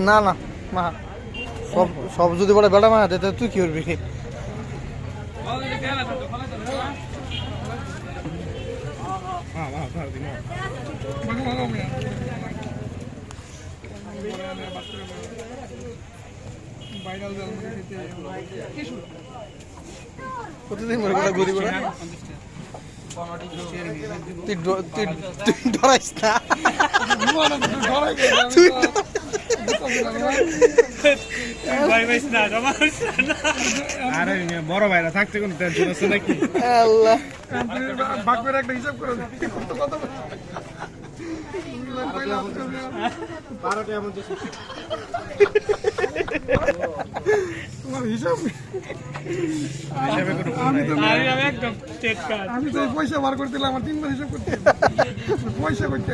না না মা সব সব যদি বলে বেটা মা তাহলে তুই কি করবি প্রতিদিন মনে করে ঘুরি করে তুই তুই তুই ডরাইস না? তুই বড় ভাইরা থাকতে কোনো টেনশন আছে নাকি? আল্লাহ। একটা হিসাব করে তোমার হিসাব? আমি। তো আমি তো পয়সা বার করতে আমার তিনবার হিসাব করতে পয়সা করতে।